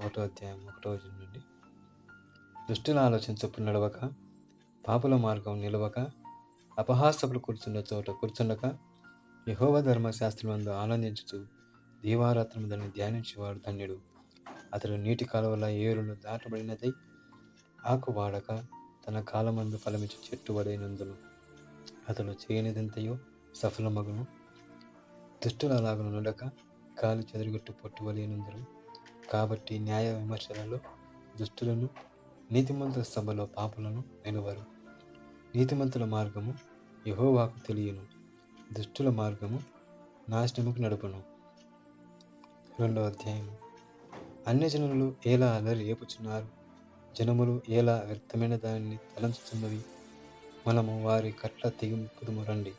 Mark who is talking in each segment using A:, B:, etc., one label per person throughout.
A: ఒకటో అధ్యాయం ఒకటో నుండి. దుష్టుల ఆలోచన చొప్పున నడవక పాపుల మార్గం నిలవక అపహాసపులు కూర్చున్న చోట కూర్చుండక యహోవ ధర్మశాస్త్రమందు ఆనందించుతూ దీవారాత్రము దాన్ని ధ్యానించేవాడు ధన్యుడు. అతడు నీటి కాలువల ఏరులు దాటబడినదై ఆకు వాడక తన కాలమందు ఫలమించి చెట్టు పడైనందును అతడు చేయనిదంతయో సఫలమగును. దుష్టులు అలాగను నుండక గాలి చెదరగొట్టు పొట్టువలేనందును కాబట్టి న్యాయ విమర్శలలో దుష్టులను నీతిమంతుల సభలో పాపులను నిలువరు. నీతిమంతుల మార్గము యహోవాకు తెలియను. దుష్టుల మార్గము నాశనముకు నడుపును. రెండవ అధ్యాయం. అన్ని జనులు ఎలా అలరి ఏపుచున్నారు జనములు ఎలా వ్యర్థమైన దానిని తలంచుతున్నవి మనము వారి కట్ల తెగింపుదుము రండి.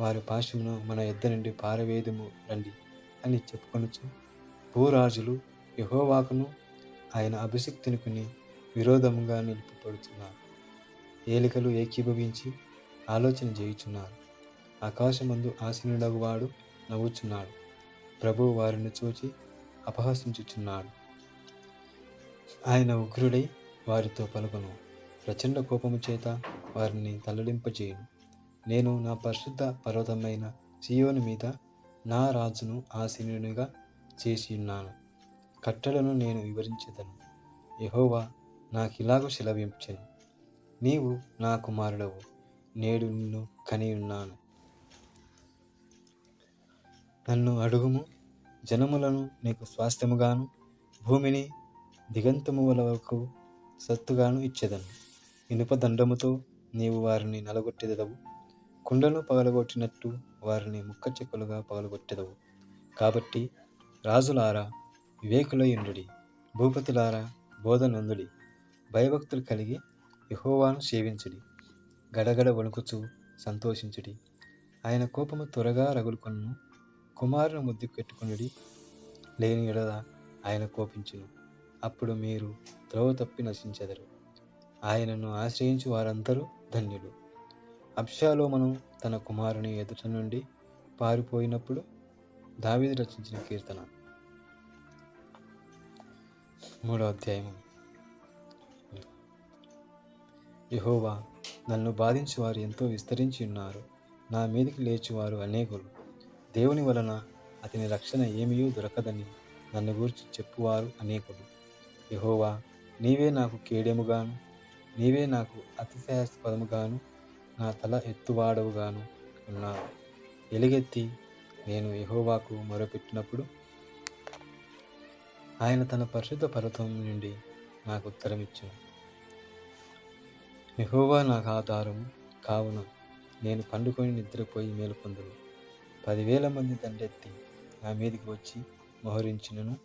A: వారి పాశమును మన ఎద్ద నుండి పారవేదుము రండి అని చెప్పుకొనొచ్చు భూరాజులు యహోవాకును ఆయన అభిషిక్తునికుని విరోధముగా నిలుపుపడుతున్నారు ఏలికలు ఏకీభవించి ఆలోచన చేయుచున్నారు. ఆకాశమందు ఆశీనుడగువాడు నవ్వుచున్నాడు. ప్రభు వారిని చూచి అపహసించుచున్నాడు. ఆయన ఉగ్రుడై వారితో పలుకును. ప్రచండ కోపము చేత వారిని తల్లడింపజేయును నేను నా పరిశుద్ధ పర్వతమైన సియోను మీద నా రాజును ఆశీనునిగా చేసి ఉన్నాను కట్టలను నేను వివరించదను. యహోవా నాకిలాగూ సెలవించను నీవు నా కుమారుడవు. నేడు నిన్ను కని ఉన్నాను నన్ను అడుగుము. జనములను నీకు స్వాస్థ్యముగాను భూమిని దిగంతము వరకు సత్తుగాను ఇచ్చేదను. ఇనుప దండముతో నీవు వారిని నలగొట్టెదవు కుండను పగలగొట్టినట్టు వారిని ముక్క చెక్కలుగా పగలగొట్టెదవు. కాబట్టి రాజులారా వివేకులయుండుడి భూపతులారా బోధనందుడి. భయభక్తులు కలిగి యహోవాను సేవించుడి. గడగడ వణుకుచు సంతోషించుడి. ఆయన కోపము త్వరగా రగులుకొను కుమారుని ముద్దు పెట్టుకునుడి. లేని ఎడల ఆయన కోపించును. అప్పుడు మీరు త్రోవ తప్పి నశించెదరు. ఆయనను ఆశ్రయించు వారందరూ ధన్యులు. అప్షాలోమను తన కుమారుని ఎదుట నుండి పారిపోయినప్పుడు దావిది రచించిన కీర్తన. మూడో అధ్యాయము యహోవా నన్ను బాధించువారు ఎంతో విస్తరించి ఉన్నారు. నా మీదకి లేచివారు అనేకులు. దేవుని వలన అతని రక్షణ ఏమీయూ దొరకదని నన్ను గురించి చెప్పువారు అనేకులు. యహోవా నీవే నాకు కేడెముగాను. నీవే నాకు అతిశయాస్పదముగాను. నా తల ఎత్తువాడవుగాను ఉన్నావు. ఎలుగెత్తి నేను యహోవాకు మొరపెట్టినప్పుడు ఆయన తన పరిశుద్ధ పర్వతం నుండి నాకు ఉత్తరం ఇచ్చాను యహోవా నాకు ఆధారం కావున నేను పండుకొని నిద్రపోయి మేలుకొందును పదివేల మంది దండెత్తి నా మీదికి వచ్చి మోహరించినను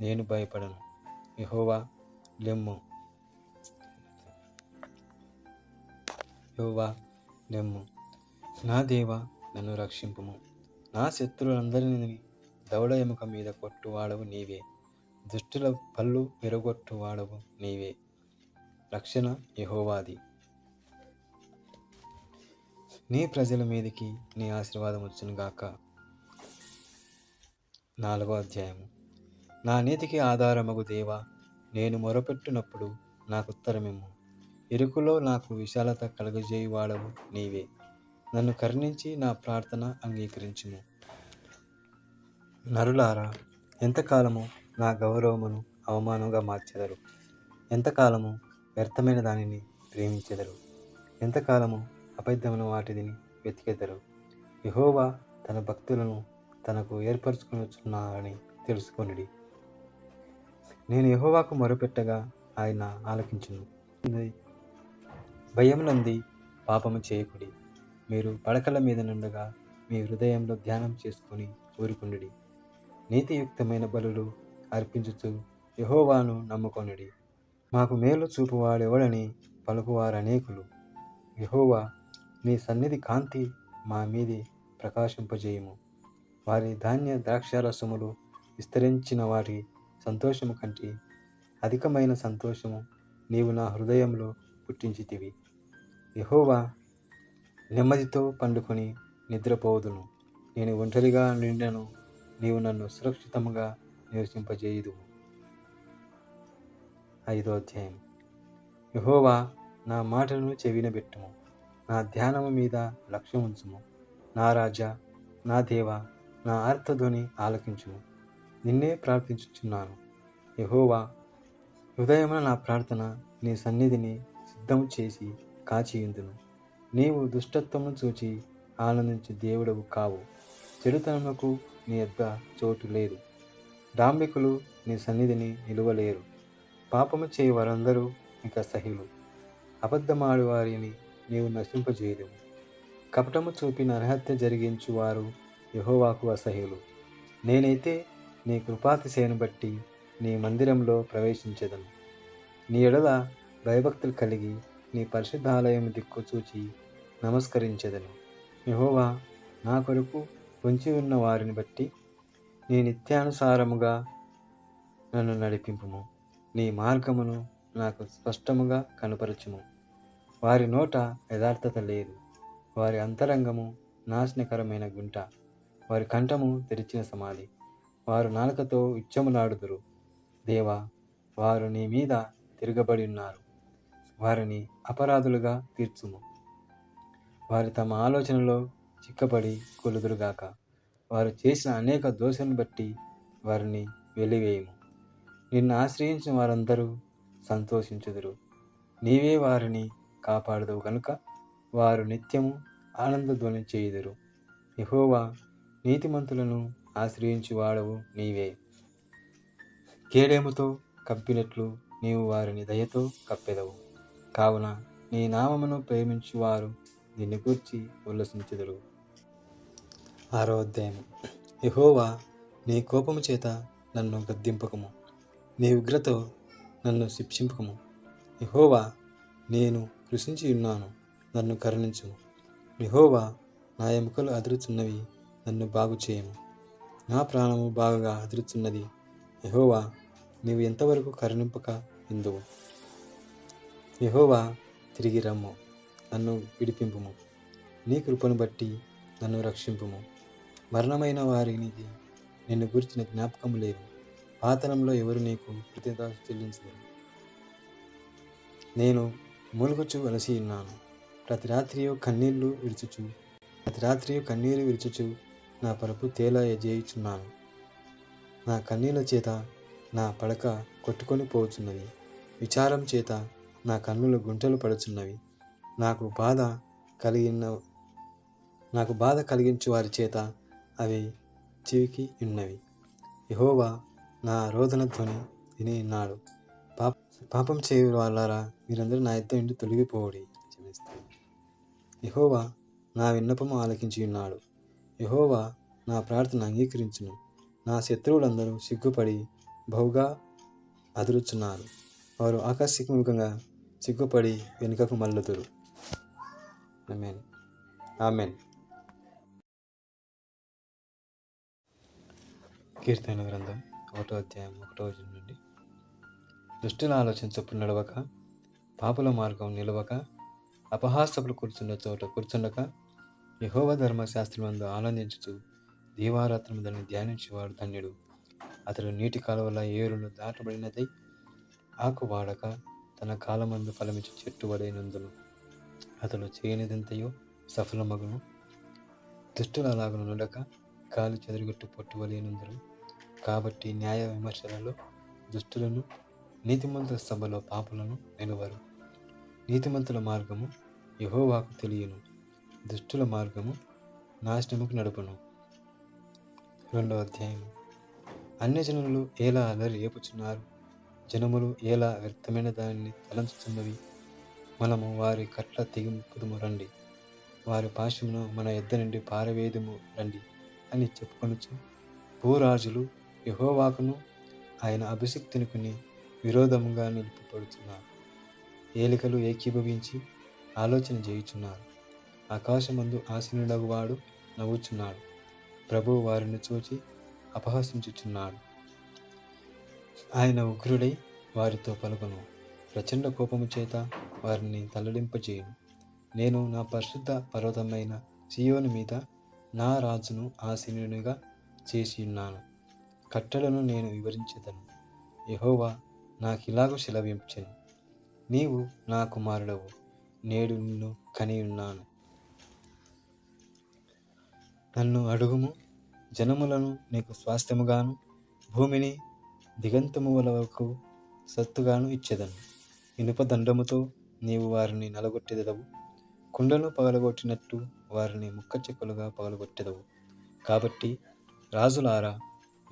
A: నేను భయపడను. యహోవా లెమ్ము. యహోవా లెమ్ము. నా దేవా నన్ను రక్షింపుము. నా శత్రువులందరినీ దవడ ఎముక మీద కొట్టువాడవు నీవే. దుష్టుల పళ్ళు విరగొట్టువాడవు నీవే. రక్షణ యహోవాది. నీ ప్రజల మీదకి నీ ఆశీర్వాదం వచ్చును గాక. నాలుగో అధ్యాయము. నా నీతికి ఆధారమగు దేవా నేను మొరపెట్టినప్పుడు నాకు ఉత్తరమేమో ఇరుకులో నాకు విశాలత కలుగజేయువాడవు నీవే. నన్ను కరుణించి నా ప్రార్థన అంగీకరించుము. నరులారా ఎంతకాలము నా గౌరవమును అవమానంగా మార్చెదరు. ఎంతకాలము వ్యర్థమైన దానిని ప్రేమించెదరు? ఎంతకాలము అబద్ధమైన వాటిని వెతికెదరు? యహోవా తన భక్తులను తనకు ఏర్పరచుకునిచున్నారని తెలుసుకొనిడి. నేను యహోవాకు మొరపెట్టగా ఆయన ఆలకించును. భయం నంది పాపము చేయకుడి. మీరు పడకల మీద నుండగా మీ హృదయంలో ధ్యానం చేసుకొని ఊరుకుండి నీతియుక్తమైన బలులు అర్పించుతూ యహోవాను నమ్ముకొనుడి. మాకు మేలు చూపువాడెవడని పలుకువారు అనేకులు యహోవా నీ సన్నిధి కాంతి మా మీది ప్రకాశింపజేయము. వారి ధాన్య ద్రాక్షారసములు విస్తరించిన వారి సంతోషము కంటే అధికమైన సంతోషము నీవు నా హృదయంలో పుట్టించితివి. యహోవా నెమ్మదితో పండుకొని నిద్రపోదును. నేను ఒంటరిగా నిండను. నీవు నన్ను సురక్షితంగా నిరసింపజేయుదు ఐదో అధ్యాయం. యహోవా నా మాటలను చెవినబెట్టుము. నా ధ్యానము మీద లక్ష్యం ఉంచుము నా రాజా నా దేవ నా ఆర్తధ్వని ఆలకించుము. నిన్నే ప్రార్థించుచున్నాను. యహోవా హృదయమున నా ప్రార్థన నీ సన్నిధిని సిద్ధం చేసి కాచియుందును. నీవు దుష్టత్వమును చూచి ఆనందించు దేవుడవు కావు. చెడుతనములకు నీ యొద్ద చోటు లేదు. డాంబికులు నీ సన్నిధిని నిలువలేరు. పాపము చేయి వారందరూ నీకు అసహ్యులు అబద్ధమాడు వారిని నీవు నశింపజేయలేవు. కపటము చూపి నరహత్య జరిగించు వారు యహోవాకు అసహ్యులు. నేనైతే నీ కృపాతిశయను బట్టి నీ మందిరంలో ప్రవేశించదను. నీ ఎడల భయభక్తులు కలిగి నీ పరిశుద్ధాలయం దిక్కు చూచి నమస్కరించదను. యహోవా నా కొరకు పొంచి ఉన్న వారిని బట్టి నీ నిత్యానుసారముగా నన్ను నడిపింపుము. నీ మార్గమును నాకు స్పష్టముగా కనపరచుము. వారి నోట యథార్థత లేదు. వారి అంతరంగము నాశనకరమైన గుంట. వారి కంఠము తెరిచిన సమాధి. వారు నాలుకతో ఉచ్చములాడుదురు. దేవా వారు నీ మీద తిరగబడి ఉన్నారు. వారిని అపరాధులుగా తీర్చుము. వారు తమ ఆలోచనలో చిక్కబడి కొలుదురుగాక. వారు చేసిన అనేక దోషాలను బట్టి వారిని వెలివేయము. నిన్ను ఆశ్రయించిన వారందరూ సంతోషించుదురు. నీవే వారిని కాపాడదు కనుక వారు నిత్యము ఆనందధ్వని చేయుదురు. యహోవా నీతిమంతులను ఆశ్రయించి వాడవు నీవే. కేడేముతో కప్పినట్లు నీవు వారిని దయతో కప్పెదవు. కావున నీ నామమును ప్రేమించువారు వారు గూర్చి ఉల్లసించుదురు. ఆరో అధ్యాయం యహోవా నీ కోపము చేత నన్ను గద్దింపకము. నీ ఉగ్రతో నన్ను శిక్షింపకము. యహోవా నేను కృషించి ఉన్నాను నన్ను కరుణించుము. యహోవా నా ఎముకలు అదురుచున్నవి నన్ను బాగు చేయము నా ప్రాణము బాగా అదురుచున్నది. యహోవా నీవు ఎంతవరకు కరుణింపక ఇందువు యహోవా తిరిగి రమ్ము నన్ను విడిపింపుము. నీ కృపను బట్టి నన్ను రక్షింపుము. మరణమైన వారికి నిన్ను గురించిన జ్ఞాపకం లేదు. పాతనంలో ఎవరు నీకు కృతజ్ఞత చెల్లించదు నేను మూలుగుచు వలసి ఉన్నాను. ప్రతి రాత్రియు కన్నీళ్ళు విరుచుచు ప్రతి రాత్రియు కన్నీరు విరుచుచు నా పరుపు తేలా చేయుచున్నాను నా కన్నీళ్ళ చేత నా పడక కొట్టుకొని పోచున్నది. విచారం చేత నా కన్నులు గుంటలు పడుచున్నవి. నాకు బాధ కలిగిన నాకు బాధ కలిగించు వారి చేత అవి చెవికి ఉన్నవి. యహోవా నా రోదన ధ్వని విని ఉన్నాడు పాప పాపం చేయు వాళ్ళారా? మీరందరూ నా ఇద్దరు ఇంటి తొలగిపోవడి క్షమిస్తాను. యహోవా నా విన్నపము ఆలకించి ఉన్నాడు. యహోవా నా ప్రార్థన అంగీకరించును. నా శత్రువులందరూ సిగ్గుపడి బహుగా అదురుచున్నారు. వారు ఆకస్మికంగా సిగ్గుపడి వెనుకకు మల్లుతురు ఆమెన్. ఆమెన్. కీర్తన గ్రంథం ఒకటో అధ్యాయం ఒకటో నుండి. దుష్టుల ఆలోచన చొప్పున నడవక పాపుల మార్గం నిలవక అపహాసపులు కూర్చున్న చోట కూర్చుండక యహోవ ధర్మశాస్త్రమందు ఆనందించుతూ దీవారాత్రము దాన్ని ధ్యానించేవాడు ధన్యుడు. అతడు నీటి కాలువల ఏరును దాటబడినదై ఆకు వాడక తన కాలమందు ఫలమించి చెట్టు వడైనందును అతడు చేయనిదంతయో సఫలమగును. దుష్టుల అలాగను నుండక గాలి చెదరగొట్టు పొట్టువలేనందరు కాబట్టి న్యాయ విమర్శలలో దుష్టులను నీతిమంతుల సభలో పాపులను నిలువరు. నీతిమంతుల మార్గము యహోవాకు తెలియను. దుష్టుల మార్గము నాశనముకు నడుపును. రెండవ అధ్యాయం. అన్య జనులు ఎలా అలరి ఏపుచున్నారు జనములు ఎలా వ్యర్థమైన దానిని తలంచుతున్నవి మనము వారి కట్ల తెగింపుదము రండి. వారి పాశమును మన ఎద్ద నుండి పారవేదము రండి అని చెప్పుకొనొచ్చు భూరాజులు యహోవాకును ఆయన అభిషక్తునికుని విరోధముగా నిలుపుపడుతున్నారు ఏలికలు ఏకీభవించి ఆలోచన చేయుచున్నారు. ఆకాశమందు ఆసీనుడగువాడు నవ్వుచున్నాడు. ప్రభువు వారిని చూచి అపహసించుచున్నాడు. ఆయన ఉగ్రుడై వారితో పలుకను. ప్రచండ కోపము చేత వారిని తల్లడింపజేయును నేను నా పరిశుద్ధ పర్వతమైన సియోను మీద నా రాజును ఆశీనునిగా చేసి ఉన్నాను. కట్టలను నేను వివరించేదను. యహోవా నాకిలాగూ శిలవించెను నీవు నా కుమారుడవు. నేడు నిన్ను కని ఉన్నాను నన్ను అడుగుము. జనములను నీకు స్వాస్థ్యముగాను భూమిని దిగంతము వరకు సత్తుగాను ఇచ్చేదను. ఇనుప దండముతో నీవు వారిని నలగొట్టెదవు కుండను పగలగొట్టినట్టు వారిని ముక్క చెక్కలుగా పగలగొట్టెదవు. కాబట్టి రాజులారా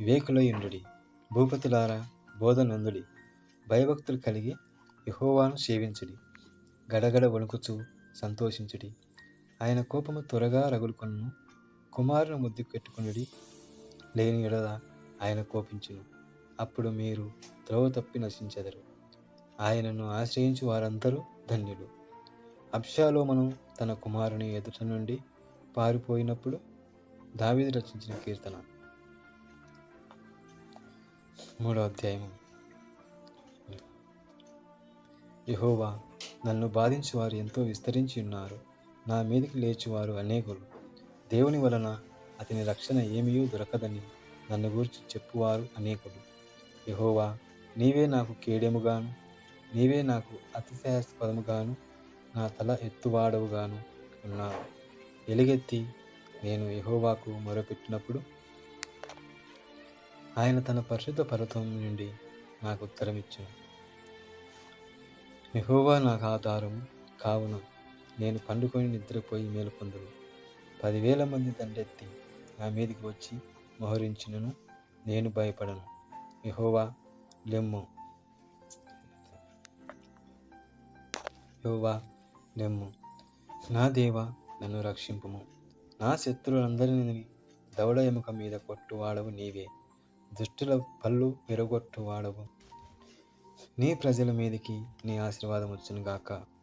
A: వివేకులయుండుడి భూపతులారా బోధనందుడి. భయభక్తులు కలిగి యహోవాను సేవించుడి. గడగడ వణుకుచు సంతోషించుడి. ఆయన కోపము త్వరగా రగులుకొను కుమారుని ముద్దు పెట్టుకునుడి. లేని ఎడద ఆయన కోపించును. అప్పుడు మీరు త్రోవ తప్పి నశించెదరు. ఆయనను ఆశ్రయించు వారందరూ ధన్యులు. అప్షాలోమను తన కుమారుని ఎదుట నుండి పారిపోయినప్పుడు దావిది రచించిన కీర్తన. మూడో అధ్యాయము. యహోవా నన్ను బాధించువారు ఎంతో విస్తరించి ఉన్నారు. నా మీదకి లేచివారు అనేకులు. దేవుని వలన అతని రక్షణ ఏమీ దొరకదని నన్ను గురించి చెప్పువారు అనేకులు. యహోవా నీవే నాకు కేడెముగాను. నీవే నాకు అతిశయాస్పదముగాను. నా తల ఎత్తువాడవుగాను ఉన్నావు ఎలుగెత్తి నేను యహోవాకు మొరపెట్టినప్పుడు ఆయన తన పరిశుద్ధ పర్వతం నుండి నాకు ఉత్తరమిచ్చాను యహోవా నాకు ఆధారం కావున నేను పండుకొని నిద్రపోయి మేలుకొందును పదివేల మంది దండెత్తి నా మీదికి వచ్చి మోహరించినను నేను భయపడను. యహోవా లెమ్ము. యహోవా లెమ్ము. నా దేవా నన్ను రక్షింపుము. నా శత్రువులందరినీ దవడ ఎముక మీద కొట్టువాడవు నీవే. దుష్టుల పళ్ళు విరగొట్టువాడవు. నీ ప్రజల మీదకి నీ ఆశీర్వాదం వచ్చును గాక